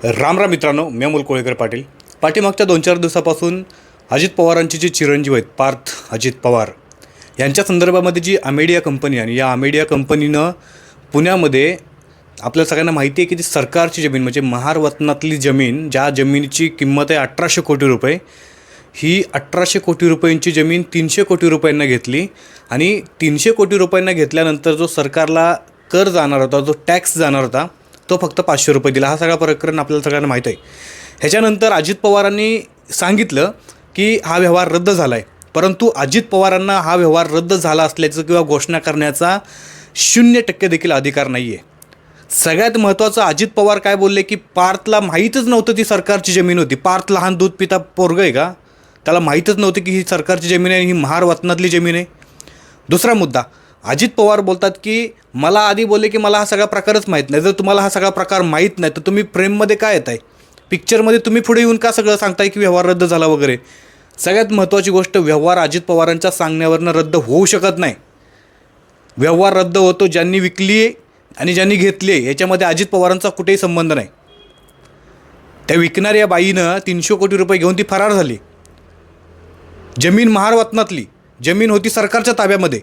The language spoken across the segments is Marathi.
राम राम मित्रांनो मी अमोल कोळेकर पाटील. पाठीमागच्या दोन चार दिवसापासून अजित पवारांची जे चिरंजीव आहेत पार्थ अजित पवार यांच्या संदर्भामध्ये जी अमेडिया कंपनी आणि या अमेडिया कंपनीनं पुण्यामध्ये आपल्या सगळ्यांना माहिती आहे की ती सरकारची जमीन म्हणजे महारवतनातली जमीन ज्या जमिनीची किंमत आहे अठराशे कोटी रुपये ही अठराशे कोटी रुपयांची जमीन तीनशे कोटी रुपयांना घेतली आणि तीनशे कोटी रुपयांना घेतल्यानंतर जो सरकारला कर जाणार होता जो टॅक्स जाणार होता तो फक्त पाचशे रुपये दिला. हा सगळा प्रकरण आपल्याला सगळ्यांना माहीत आहे. ह्याच्यानंतर अजित पवारांनी सांगितलं की हा व्यवहार रद्द झाला आहे परंतु अजित पवारांना हा व्यवहार रद्द झाला असल्याचं किंवा घोषणा करण्याचा शून्य टक्के देखील अधिकार नाही आहे सगळ्यात महत्त्वाचं अजित पवार काय बोलले की पार्थला माहीतच नव्हतं ती सरकारची जमीन होती. पार्थ लहान दूध पिता पोरग आहे का? त्याला माहीतच नव्हतं की ही सरकारची जमीन आहे ही महार वतनातली जमीन आहे. दुसरा मुद्दा अजित पवार बोलतात की मला आधी बोलले की मला हा सगळा प्रकारच माहीत नाही. जर तुम्हाला हा सगळा प्रकार माहीत नाही. तर तुम्ही प्रेममध्ये काय येत आहे पिक्चरमध्ये तुम्ही पुढे येऊन का सगळं सांगताय की व्यवहार रद्द झाला वगैरे? सगळ्यात महत्त्वाची गोष्ट व्यवहार अजित पवारांच्या सांगण्यावरनं रद्द होऊ शकत नाही. व्यवहार रद्द होतो ज्यांनी विकली आहे आणि ज्यांनी घेतली आहे याच्यामध्ये अजित पवारांचा कुठेही संबंध नाही. त्या विकणाऱ्या बाईनं तीनशे कोटी रुपये घेऊन ती फरार झाली. जमीन महारवतनातली जमीन होती सरकारच्या ताब्यामध्ये.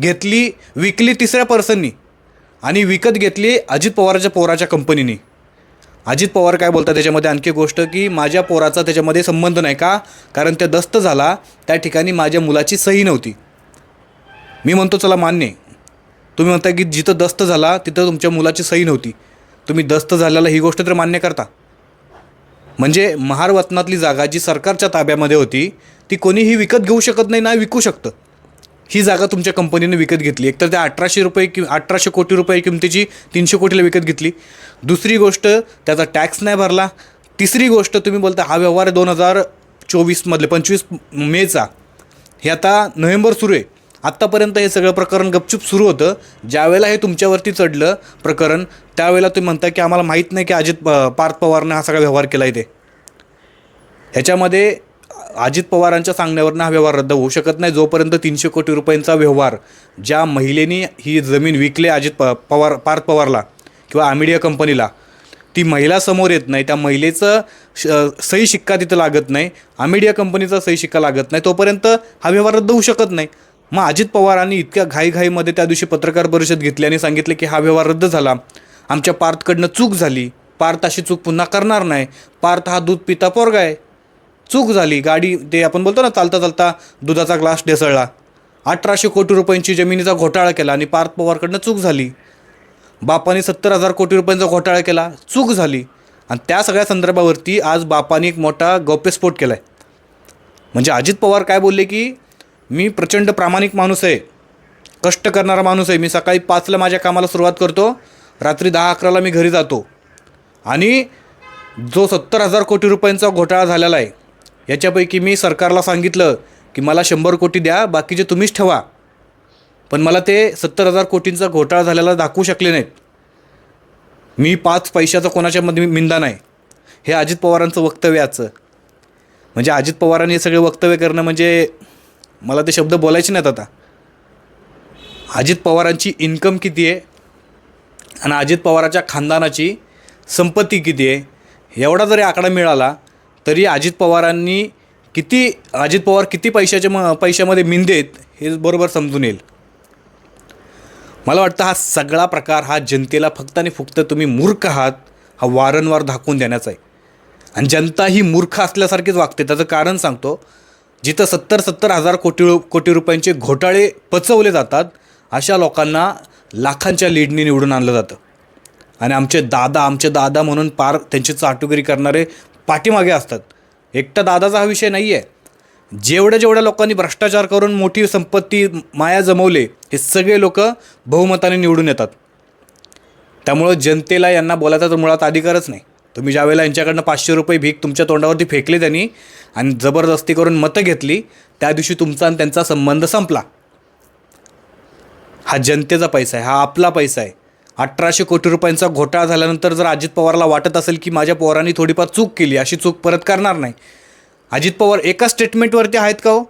घेतली विकली तिसऱ्या पर्सननी. आणि विकत घेतली अजित पवारच्या पोराच्या कंपनीने. अजित पवार काय बोलतात त्याच्यामध्ये? आणखी गोष्ट की माझ्या पोराचा त्याच्यामध्ये संबंध नाही का? कारण त्या दस्त झाला त्या ठिकाणी माझ्या मुलाची सही नव्हती. मी म्हणतो चला मान्य तुम्ही म्हणता की जिथं दस्त झाला तिथं तुमच्या मुलाची सही नव्हती. तुम्ही दस्त झाल्याला ही गोष्ट तर मान्य करता. म्हणजे महारवतनातली जागा जी सरकारच्या ताब्यामध्ये होती ती कोणीही विकत घेऊ शकत नाही ना विकू शकतं. ही जागा तुमच्या कंपनीने विकत घेतली. एकतर त्या अठराशे रुपये कि अठराशे कोटी रुपये किमतीची तीनशे कोटीला विकत घेतली. दुसरी गोष्ट त्याचा टॅक्स नाही भरला. तिसरी गोष्ट तुम्ही बोलता हा व्यवहार दोन हजार चोवीसमधले पंचवीस मेचा. हे आता नोव्हेंबर सुरू आहे. आत्तापर्यंत हे सगळं प्रकरण गपचूप सुरू होतं. ज्यावेळेला हे तुमच्यावरती चढलं प्रकरण त्यावेळेला तुम्ही म्हणता की आम्हाला माहीत नाही की अजित प- पार्थ पवारने हा सगळा व्यवहार केला आहे ते ह्याच्यामध्ये अजित पवारांच्या सांगण्यावरनं हा व्यवहार रद्द होऊ शकत नाही. जोपर्यंत तीनशे कोटी रुपयांचा व्यवहार ज्या महिलेनी ही जमीन विकली अजित प पवार पार्थ पवारला किंवा आमिडिया कंपनीला ती महिला समोर येत नाही. त्या महिलेचं श सही शिक्का तिथं लागत नाही. आमिडिया कंपनीचा सही शिक्का लागत नाही. तोपर्यंत हा व्यवहार रद्द होऊ शकत नाही. मग अजित पवारांनी इतक्या घाईघाईमध्ये त्या दिवशी पत्रकार परिषद घेतली आणि सांगितले की हा व्यवहार रद्द झाला. आमच्या पार्थकडनं चूक झाली. पार्थ अशी चूक पुन्हा करणार नाही. पार्थ हा दूध पिता पोरगा आहे. चूक झाली. गाडी ते आपण बोलतो ना चालता चालता दुधाचा ग्लास ढेसळला. अठराशे कोटी रुपयांची जमिनीचा घोटाळा केला आणि पार्थ पवारकडनं चूक झाली. बापाने सत्तर हजार कोटी रुपयांचा घोटाळा केला. चूक झाली. आणि त्या सगळ्या संदर्भावरती आज बापाने एक मोठा गौप्यस्फोट केला आहे म्हणजे अजित पवार काय बोलले की मी प्रचंड प्रामाणिक माणूस आहे. कष्ट करणारा माणूस आहे. मी सकाळी पाचला माझ्या कामाला सुरुवात करतो. रात्री दहा अकराला मी घरी जातो. आणि जो सत्तर हजार कोटी रुपयांचा घोटाळा झालेला आहे याच्यापैकी मी सरकारला सांगितलं की मला शंभर कोटी द्या बाकीचे तुम्हीच ठेवा. पण मला ते सत्तर हजार कोटींचा घोटाळा झालेला दाखवू शकले नाहीत. मी पाच पैशाचा कोणाच्यामध्ये मिंदा नाही. हे अजित पवारांचं वक्तव्य म्हणजे अजित पवारांनी हे सगळे वक्तव्य करणं म्हणजे मला ते शब्द बोलायचे नाहीत आता. अजित पवारांची इन्कम किती आहे? आणि अजित पवाराच्या खानदानाची संपत्ती किती आहे? एवढा जरी आकडा मिळाला तरी अजित पवारांनी किती अजित पवार किती पैशाच्या म पैशामध्ये मिंदेत हे बरोबर समजून येईल. मला वाटतं हा सगळा प्रकार हा जनतेला फक्त आणि फक्त तुम्ही मूर्ख आहात हा वारंवार दाखवून देण्याचा आहे. आणि जनता ही मूर्ख असल्यासारखीच वागते. त्याचं कारण सांगतो जिथं सत्तर सत्तर हजार कोटी रु- कोटी रुपयांचे घोटाळे पचवले जातात अशा लोकांना लाखांच्या लीडने निवडून आणलं जातं. आणि आमचे दादा आमचे दादा म्हणून पार त्यांची चाटुगिरी करणारे पाठीमागे असतात. एकटा दादाचा हा विषय नाही आहे जेवढ्या जेवढ्या लोकांनी भ्रष्टाचार करून मोठी संपत्ती माया जमवले हे सगळे लोक बहुमताने निवडून येतात. त्यामुळं जनतेला यांना बोलायचा तर मुळात अधिकारच नाही. तुम्ही ज्यावेळेला यांच्याकडनं पाचशे रुपये भीक तुमच्या तोंडावरती फेकले त्यांनी आणि जबरदस्ती करून मतं घेतली त्या दिवशी तुमचा आणि त्यांचा संबंध संपला. हा जनतेचा पैसा आहे हा आपला पैसा आहे. अठराशे कोटी रुपयांचा घोटाळा झाल्यानंतर जर अजित पवारला वाटत असेल की माझ्या पवारांनी थोडीफार चूक केली अशी चूक परत करणार नाही. अजित पवार एका स्टेटमेंटवरती आहेत का हो?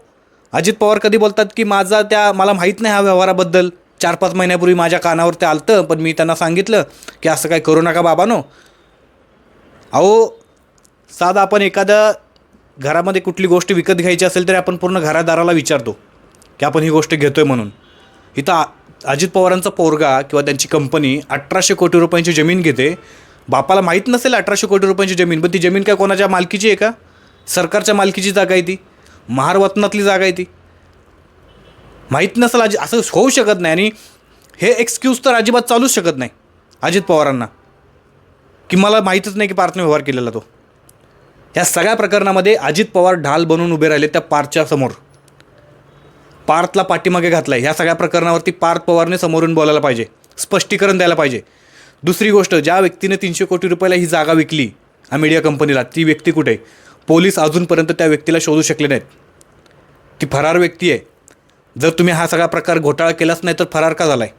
अजित पवार कधी बोलतात की माझा त्या मला माहीत नाही हा व्यवहाराबद्दल. चार पाच महिन्यापूर्वी माझ्या कानावर ते आलतं पण मी त्यांना सांगितलं की असं काय करू नका बाबानो. अहो साधा आपण एखाद्या घरामध्ये कुठली गोष्ट विकत घ्यायची असेल तरी आपण पूर्ण घरादाराला विचारतो की आपण ही गोष्ट घेतो आहे म्हणून. इथं अजित पवारांचा पोरगा किंवा त्यांची कंपनी अठराशे कोटी रुपयांची जमीन घेते. बापाला माहीत नसेल अठराशे कोटी रुपयांची जमीन पण ती जमीन काय कोणाच्या मालकीची आहे का? सरकारच्या मालकीची जागा आहे ती. महारवतनातली जागा आहे ती. माहीत नसेल अजि असं होऊ शकत नाही आणि हे एक्सक्यूज तर अजिबात चालूच शकत नाही अजित पवारांना. की मला माहीतच नाही की पार्थने व्यवहार केलेला तो. या सगळ्या प्रकरणामध्ये अजित पवार ढाल बनून उभे राहिले त्या पार्थच्या समोर. पार्थला पाठीमागे घातला आहे ह्या सगळ्या प्रकरणावरती पार्थ पवारने समोरून बोलायला पाहिजे. स्पष्टीकरण द्यायला पाहिजे. दुसरी गोष्ट ज्या व्यक्तीने तीनशे कोटी रुपयाला ही जागा विकली मीडिया कंपनीला ती व्यक्ती कुठे आहे? पोलीस अजूनपर्यंत त्या व्यक्तीला शोधू शकले नाहीत. ती फरार व्यक्ती आहे. जर तुम्ही हा सगळा प्रकार घोटाळा केलाच नाही तर फरार का झाला आहे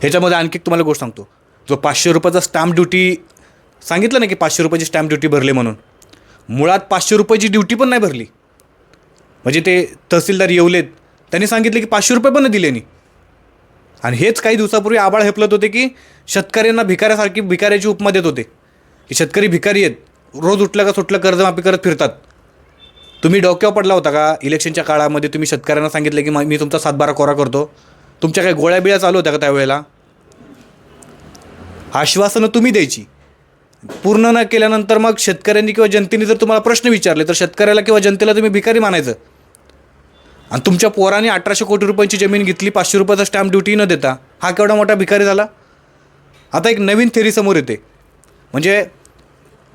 ह्याच्यामध्ये आणखी एक तुम्हाला गोष्ट सांगतो. जो पाचशे रुपयाचा स्टॅम्प ड्युटी सांगितलं ना की पाचशे रुपयाची स्टॅम्प ड्युटी भरली म्हणून? मुळात पाचशे रुपयाची ड्युटी पण नाही भरली. म्हणजे ते तहसीलदार येवलेत. त्यांनी सांगितले की पाचशे रुपये पण दिले नाही. आणि हेच काही दिवसापूर्वी आबाळ हेपलत होते की शेतकऱ्यांना भिकाऱ्यासारखी भिकाऱ्याची उपमा देत होते. की शेतकरी भिकारी आहेत. रोज उठलं का सुटलं कर्जमाफी करत फिरतात. तुम्ही डोक्यावर पडला होता का? इलेक्शनच्या काळामध्ये तुम्ही शेतकऱ्यांना सांगितलं की मी तुमचा सातबारा कोरा करतो. तुमच्या काही गोळ्या बिळ्या चालू होत्या का त्यावेळेला? आश्वासनं तुम्ही द्यायची. पूर्ण न केल्यानंतर मग शेतकऱ्यांनी किंवा जनतेने जर तुम्हाला प्रश्न विचारले तर शेतकऱ्याला किंवा जनतेला तुम्ही भिकारी मानायचं. आणि तुमच्या पोराने अठराशे कोटी रुपयांची जमीन घेतली पाचशे रुपयाचा स्टॅम्प ड्युटी न देता. हा केवढा मोठा भिकारी झाला? आता एक नवीन थेरी समोर येते. म्हणजे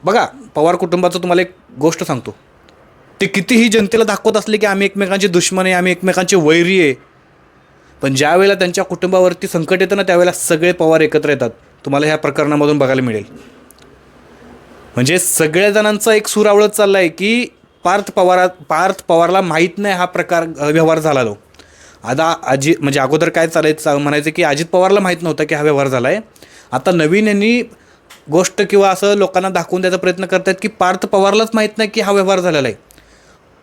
बघा पवार कुटुंबाचं तुम्हाला एक गोष्ट सांगतो. ते कितीही जनतेला दाखवत असले की आम्ही एकमेकांचे दुश्मन आहे आम्ही एकमेकांचे वैरी आहे. पण ज्यावेळेला त्यांच्या कुटुंबावरती संकट येतं ना त्यावेळेला सगळे पवार एकत्र येतात. तुम्हाला ह्या प्रकरणामधून बघायला मिळेल. म्हणजे सगळ्या जणांचा एक सूर आवळत चालला आहे की पार्थ पवारा पार्थ पवारला माहीत नाही हा प्रकार व्यवहार झाला तो. आता अजि म्हणजे अगोदर काय चालायचं म्हणायचं की अजित पवारला माहीत नव्हतं की हा व्यवहार झाला आहे आता नवीन यांनी गोष्ट किंवा असं लोकांना दाखवून द्यायचा प्रयत्न करतात की पार्थ पवारलाच माहीत नाही की हा व्यवहार झालेला आहे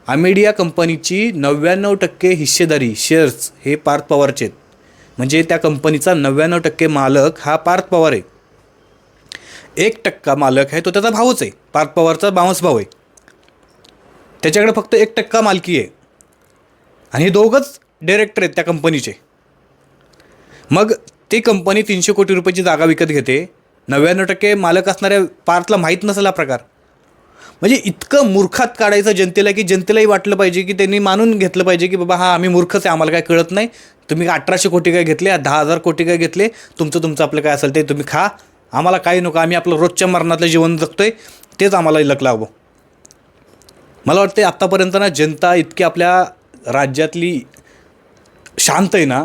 अमेडिया कंपनीची नव्याण्णव टक्के हिस्सेदारी शेअर्स हे पार्थ पवारचे आहेत. म्हणजे त्या कंपनीचा नव्याण्णव टक्के मालक हा पार्थ पवार आहे. एक टक्का मालक आहे तो त्याचा भाऊच आहे. पार्थ पवारचा बावस भाऊ आहे. त्याच्याकडे फक्त एक टक्का मालकी आहे. आणि हे दोघंच डिरेक्टर आहेत त्या कंपनीचे मग ती कंपनी तीनशे कोटी रुपयाची जागा विकत घेते. नव्याण्णव टक्के मालक असणाऱ्या पार्थला माहीत नसला हा प्रकार. म्हणजे इतकं मूर्खात काढायचं जनतेला की जनतेलाही वाटलं पाहिजे की त्यांनी मानून घेतलं पाहिजे की बाबा हा आम्ही मूर्खच आहे आम्हाला काय कळत नाही. तुम्ही अठराशे कोटी काय घेतले दहा हजार कोटी काय घेतले तुमचं तुमचं आपलं काय असेल ते तुम्ही खा. आम्हाला काही नको आम्ही आपलं रोजच्या मरणातलं जीवन जगतोय तेच आम्हाला लक हवं मला वाटते आत्तापर्यंत ना जनता इतकी आपल्या राज्यातली शांत आहे ना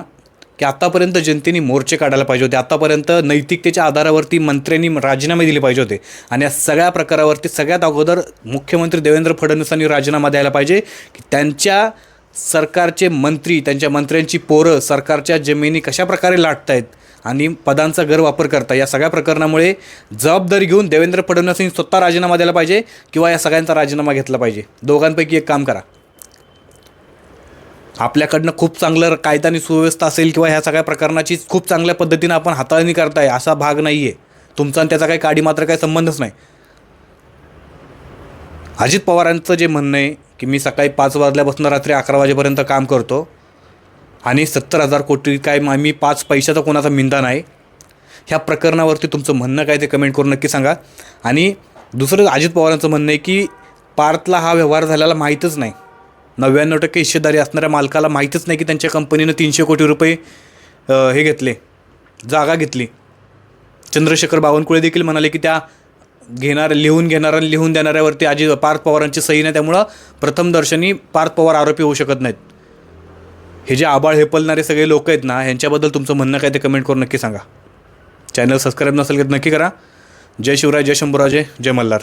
की आत्तापर्यंत जनतेने मोर्चे काढायला पाहिजे होते. आत्तापर्यंत नैतिकतेच्या आधारावरती मंत्र्यांनी राजीनामे दिले पाहिजे होते. आणि या सगळ्या प्रकारावरती सगळ्यात अगोदर मुख्यमंत्री देवेंद्र फडणवीसांनी राजीनामा द्यायला पाहिजे की त्यांच्या सरकारचे मंत्री त्यांच्या मंत्र्यांची पोरं सरकारच्या जमिनी कशा प्रकारे लाटत आहेत आणि पदांचा गैरवापर करता. या सगळ्या प्रकरणामुळे जबाबदारी घेऊन देवेंद्र फडणवीसांनी स्वतः राजीनामा द्यायला पाहिजे किंवा या सगळ्यांचा राजीनामा घेतला पाहिजे. दोघांपैकी एक काम करा. आपल्याकडनं खूप चांगलं कायदा आणि सुव्यवस्था असेल किंवा ह्या सगळ्या प्रकरणाची खूप चांगल्या पद्धतीनं आपण हाताळणी करताय असा भाग नाही आहे तुमचा आणि त्याचा काही काडी मात्र काही संबंधच नाही. अजित पवारांचं जे म्हणणं आहे की मी सकाळी पाच वाजल्यापासून रात्री अकरा वाजेपर्यंत काम करतो आणि सत्तर हजार कोटी काय मा- मी पाच पैशाचा कोणाचा मिंदा नाही. ह्या प्रकरणावरती तुमचं म्हणणं काय ते कमेंट करून नक्की सांगा. आणि दुसरं अजित पवारांचं म्हणणं आहे की पार्थला हा व्यवहार झालेला माहीतच नाही. नव्याण्णव टक्के हिस्सेदारी असणाऱ्या मालकाला माहीतच नाही की त्यांच्या कंपनीनं तीनशे कोटी रुपये हे घेतले जागा घेतली. चंद्रशेखर बावनकुळे देखील म्हणाले की त्या घेणार लिहून घेणाऱ्या लिहून देणाऱ्यावरती अजित पार्थ पवारांची सही नाही. त्यामुळं प्रथमदर्शनी पार्थ पवार आरोपी होऊ शकत नाहीत. हे जे आबाळ हेपलणारे सगळे लोक आहेत ना ह्यांच्याबद्दल तुमचं म्हणणं काय ते कमेंट करून नक्की सांगा. चॅनल सबस्क्राईब नसेल तर नक्की करा. जय शिवराय जय शंभूराजे जय मल्हार.